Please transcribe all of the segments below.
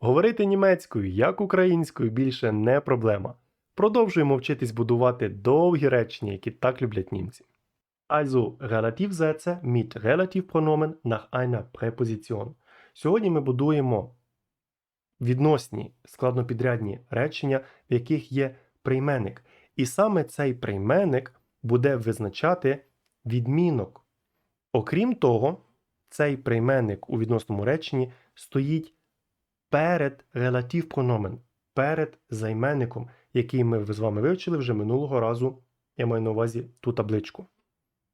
Говорити німецькою, як українською, більше не проблема. Продовжуємо вчитись будувати довгі речення, які так люблять німці. Also, Relativsätze mit Relativpronomen nach einer Präposition. Сьогодні ми будуємо відносні складнопідрядні речення, в яких є прийменник. І саме цей прийменник буде визначати відмінок. Окрім того, цей прийменник у відносному реченні стоїть перед релативпрономен, перед займенником, який ми з вами вивчили вже минулого разу. Я маю на увазі ту табличку.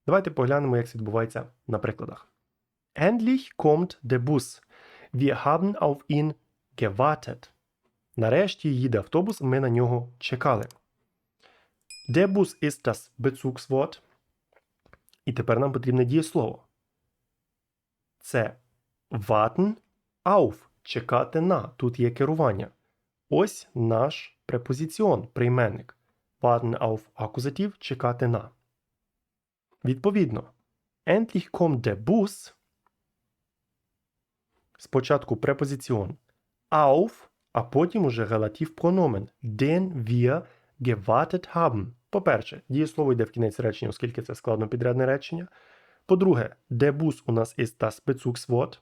Давайте поглянемо, як це відбувається на прикладах. Endlich kommt der Bus. Wir haben auf ihn gewartet. Нарешті їде автобус, ми на нього чекали. Der Bus ist das Bezugswort. І тепер нам потрібне дієслово. Це warten auf. Чекати на. Тут є керування. Ось наш препозиціон, прийменник. Warten auf акузатив чекати на. Відповідно, endlich kommt der Bus. Спочатку препозиціон auf, а потім уже релатив прономен, den wir gewartet haben. По-перше, дієслово йде в кінець речення, оскільки це складно підрядне речення. По-друге, der Bus у нас ist das Bezugswort.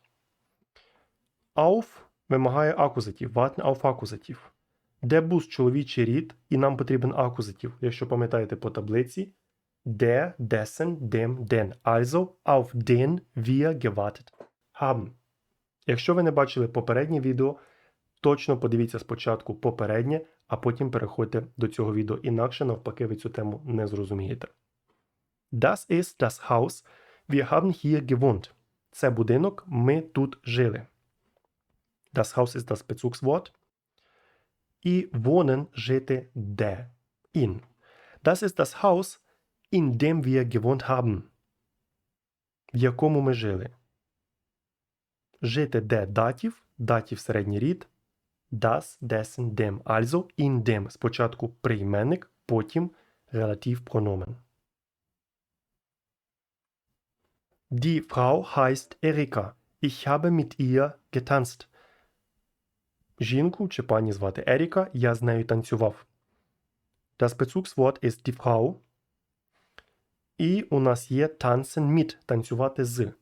Auf вимагає акузатив, warten auf акузатив. Der Bus – чоловічий рід, і нам потрібен акузатив, якщо пам'ятаєте по таблиці. Der, dessen, dem, den. Also auf den wir gewartet haben. Якщо ви не бачили попереднє відео, точно подивіться спочатку попереднє, а потім переходьте до цього відео. Інакше, навпаки, ви цю тему не зрозумієте. Das ist das Haus. Wir haben hier gewohnt. Це будинок, ми тут жили. Das Haus ist das Bezugswort. І wohnen – жити де. In. Das ist das Haus, in dem wir gewohnt haben. В якому ми жили. Жити де датів, датів середній рід, das, dessen, dem. Also in dem. Спочатку прийменник, потім релативпрономен. Die Frau heißt Erika. Ich habe mit ihr getanzt. Жінку чи пані звати Еріка, я з нею танцював. Das Bezugswort ist die Frau. І у нас є tanzen mit – танцювати з.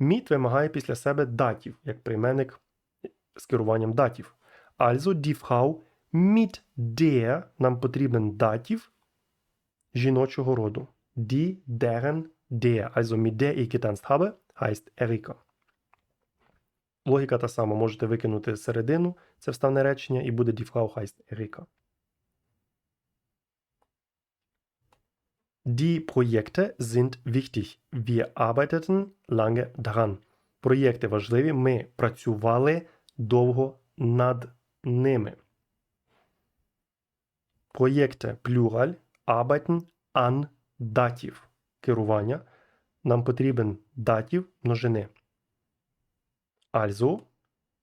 Mit вимагає після себе датів, як прийменник з керуванням датів. Also die Frau mit der нам потрібен датів жіночого роду. Die, deren, der. Also mit der ich getanzt habe, heißt Erika. Логіка та сама. Можете викинути середину, це вставне речення, і буде die Frau heißt Erika. Sind wichtig. Wir arbeiteten lange daran. Проєкти важливі. Ми працювали довго над ними. Проєкти плюраль, arbeiten an датів. Керування. Нам потрібен датів множини. Also,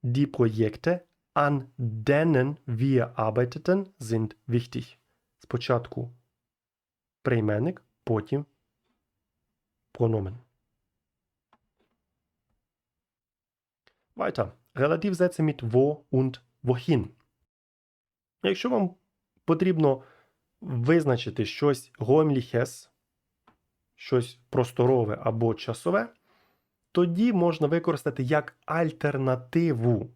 die Projekte, an denen wir arbeiteten, sind wichtig. Спочатку прийменник, потім прономен. Weiter. Relativsätze mit wo und wohin. Якщо вам потрібно визначити щось гомліхес, щось просторове або часове, тоді можна використати як альтернативу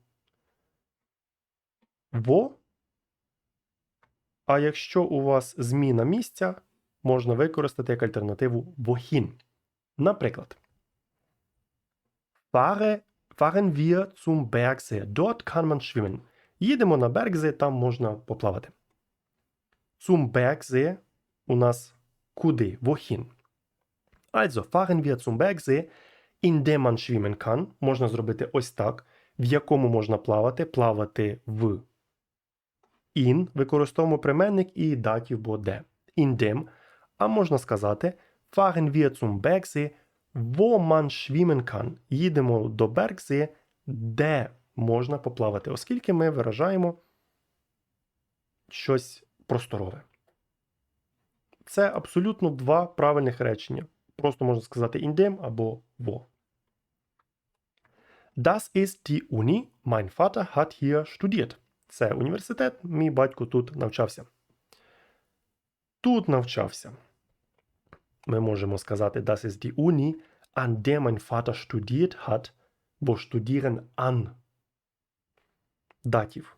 во. А якщо у вас зміна місця, можна використати як альтернативу wohin. Наприклад, Fahre, fahren wir zum Bergsee. Dort kann man schwimmen. Їдемо на Bergsee, там можна поплавати. Zum Bergsee у нас куди? Wohin? Also, fahren wir zum Bergsee, in dem man. Можна зробити ось так, в якому можна плавати, плавати в in, використовуємо прийменник і датів бо де. In. А можна сказати fahren wir zum Bergsee, wo man. Їдемо до Bergsee, де можна поплавати, оскільки ми виражаємо щось просторове. Це абсолютно два правильних речення. Просто можна сказати dem або wo. Das ist die Uni. Mein Vater hat hier studiert. Це університет, мій батько тут навчався. Тут навчався. Ми можемо сказати, das ist die Uni, an der mein Vater studiert hat, бо studieren an. Датів.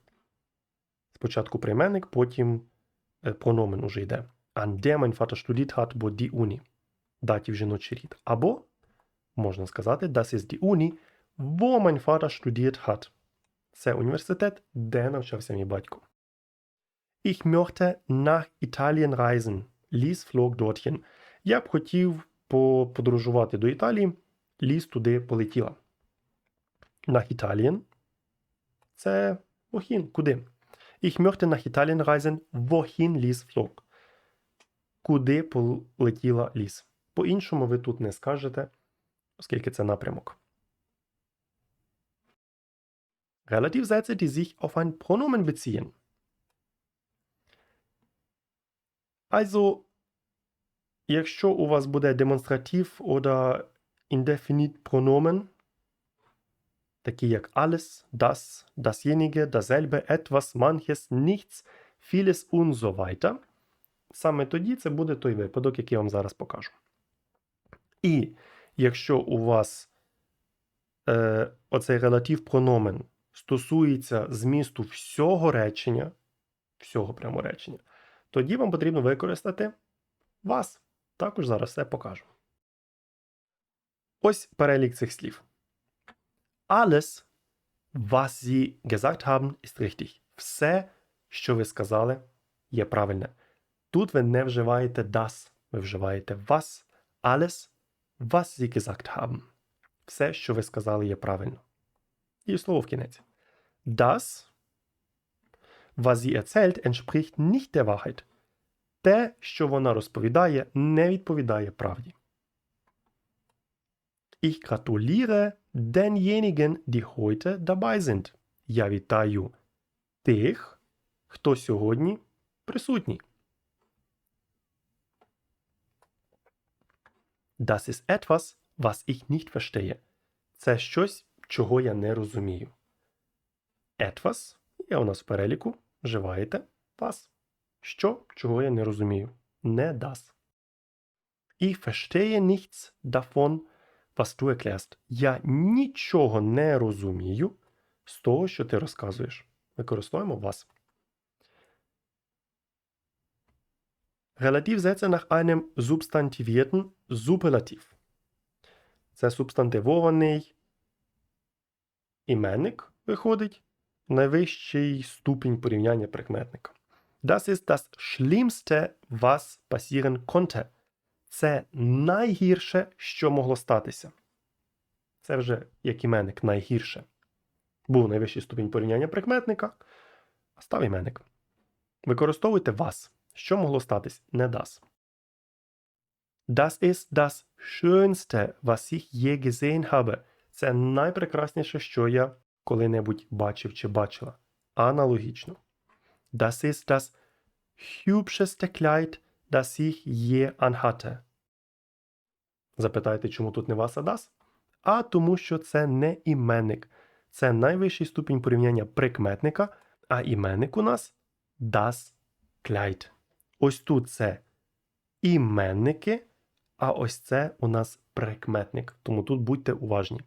Спочатку прийменник, потім прономен уже йде. An der mein Vater studiert hat, бо die Uni. Датів жіночий рід. Або можна сказати, das ist die Uni, wo mein Vater studiert hat. Це університет, де навчався мій батько. Ich möchte nach Italien reisen. Ліс флог dorthin. Я б хотів подорожувати до Італії. Ліс туди полетіла. Nach Italien. Це wohin? Куди? Ich möchte nach Italien reisen. Wohin ліс флог? Куди полетіла ліс? По-іншому ви тут не скажете, оскільки це напрямок. Relativsätze, die sich auf ein Pronomen beziehen. Also, якщо у вас буде демонстратив oder indefinit Pronomen, такі як alles, das, dasjenige, dasselbe, etwas, manches, nichts, vieles und so weiter, саме тоді це буде той випадок, який я вам зараз покажу. І якщо у вас е, оцей релатив прономен стосується змісту всього речення, всього прямо речення, тоді вам потрібно використати вас. Також зараз все покажу. Ось перелік цих слів. Alles, was Sie gesagt haben, ist richtig. Все, що ви сказали, є правильне. Тут ви не вживаєте das, ви вживаєте was. Alles, was Sie gesagt haben. Все, що ви сказали, є правильно. І слово в кінець. Das, was sie erzählt, entspricht nicht der Wahrheit. Те, що вона розповідає, не відповідає правді. Ich gratuliere denjenigen, die heute dabei sind. Я вітаю тих, хто сьогодні присутній. Das ist etwas, was ich nicht verstehe. Це щось, чого я не розумію. Etwas є у нас в переліку. Вживаєте was. Що, чого я не розумію. Не das. Ich verstehe nichts davon, was du erklärst. Я нічого не розумію з того, що ти розказуєш. Використовуємо was. Relativsätze nach einem substantivierten Superlativ. Це субстантивований іменник виходить найвищий ступінь порівняння прикметника. Das ist das Schlimmste, was passieren konnte. Це найгірше, що могло статися. Це вже як іменник найгірше. Був найвищий ступінь порівняння прикметника, а став іменник. Використовуйте вас. Що могло статись? Не das. Das ist das Schönste, was ich je gesehen habe. Це найпрекрасніше, що я коли-небудь бачив чи бачила. Аналогічно. Das ist das hübscheste Kleid, das ich je anhatte. Запитайте, чому тут не вас, а das? А тому, що це не іменник. Це найвищий ступінь порівняння прикметника, а іменник у нас das Kleid. Ось тут це іменники, а ось це у нас прикметник. Тому тут будьте уважні.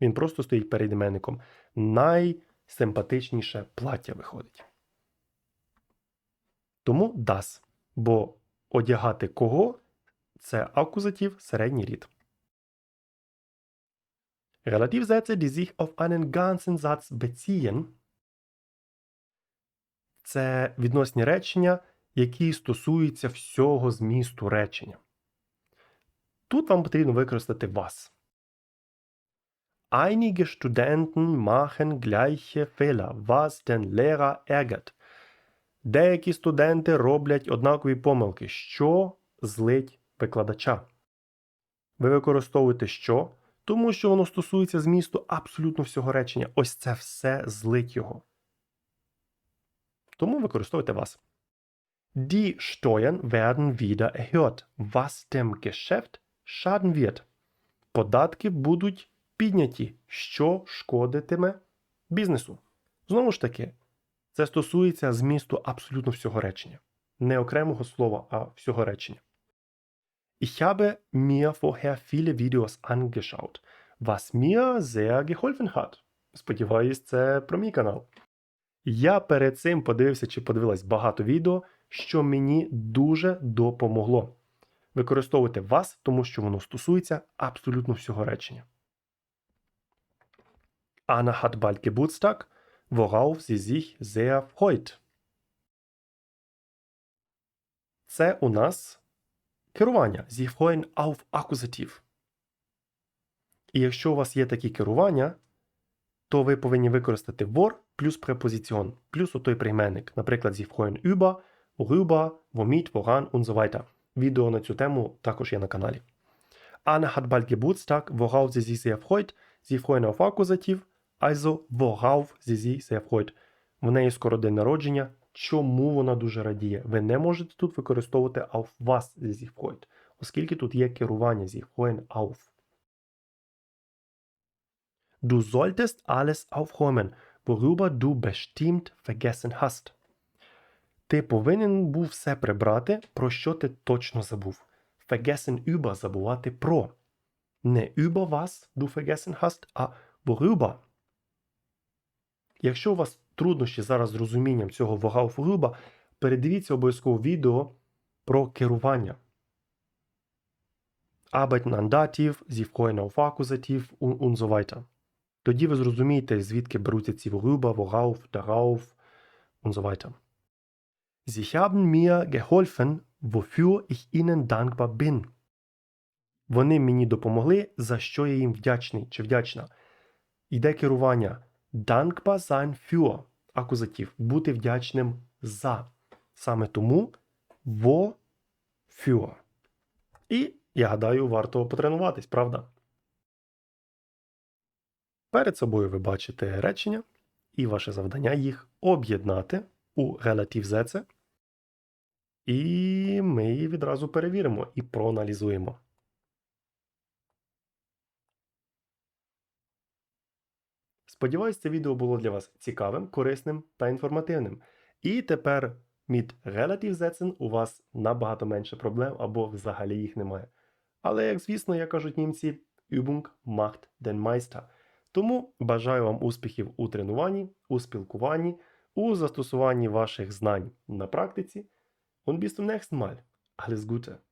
Він просто стоїть перед іменником. Найсимпатичніше плаття виходить. Тому das. Бо одягати кого це акузатив середній рід. Relativsätze, die sich auf einen ganzen Satz beziehen, це відносні речення, які стосуються всього змісту речення. Тут вам потрібно використати вас. Einige Studenten machen gleiche Fehler, was den Lehrer ärgert. Деякі студенти роблять однакові помилки, що злить викладача. Ви використовуєте що, тому що воно стосується змісту абсолютно всього речення. Ось це все злить його. Тому використовуйте вас. Die Steuern werden wieder erhöht, was dem Geschäft schaden wird. Податки будуть підняті, що шкодитиме бізнесу. Знову ж таки, це стосується змісту абсолютно всього речення. Не окремого слова, а всього речення. Ich habe mir vorher viele Videos angeschaut, was mir sehr geholfen hat. Сподіваюсь, це про мій канал. Я перед цим подивився чи подивилась багато відео, що мені дуже допомогло. Використовуйте вас, тому що воно стосується абсолютно всього речення. Anna hat bald Geburtstag, worauf sie sich sehr freut. Це у нас керування. Sie freuen auf Akkusativ. І якщо у вас є такі керування, то ви повинні використати vor плюс препозиціон, плюс отой прийменник. Наприклад, Sie freuen über, woran und so weiter. Відео на цю тему також є на каналі. Anna hat bald Geburtstag, worauf sie sich sehr freut. Sie freuen auf Akkusativ, also worauf sie sich sehr freut. В неї скоро день народження. Чому вона дуже радіє? Ви не можете тут використовувати auf was sie sich freut, оскільки тут є керування sie freuen auf. Du solltest alles aufräumen, worüber du bestimmt vergessen hast. Ти повинен був все прибрати, про що ти точно забув. Vergessen über – забувати про. Не über was du vergessen hast, а worüber. Якщо у вас труднощі зараз з розумінням цього worauf worüber, передивіться обов'язково відео про керування. Arbeiten an Dativ, Sie freuen auf Akkusativ und so weiter. Тоді ви зрозумієте, звідки беруться ці worüber, worauf, darauf und so weiter. Sie haben mir geholfen, wofür ich ihnen dankbar bin. Вони мені допомогли, за що я їм вдячний чи вдячна. Йде керування dankbar sein für акузатив. Бути вдячним за. Саме тому wofür. І я гадаю, варто потренуватись, правда? Перед собою ви бачите речення, і ваше завдання їх об'єднати у зеце. І ми її відразу перевіримо і проаналізуємо. Сподіваюсь, це відео було для вас цікавим, корисним та інформативним. І тепер mit Relativ Sätzen у вас набагато менше проблем або взагалі їх немає. Але, як звісно, як кажуть німці, Übung macht den Meister. Тому бажаю вам успіхів у тренуванні, у спілкуванні, у застосуванні ваших знань на практиці. Und bis zum nächsten Mal. Alles Gute.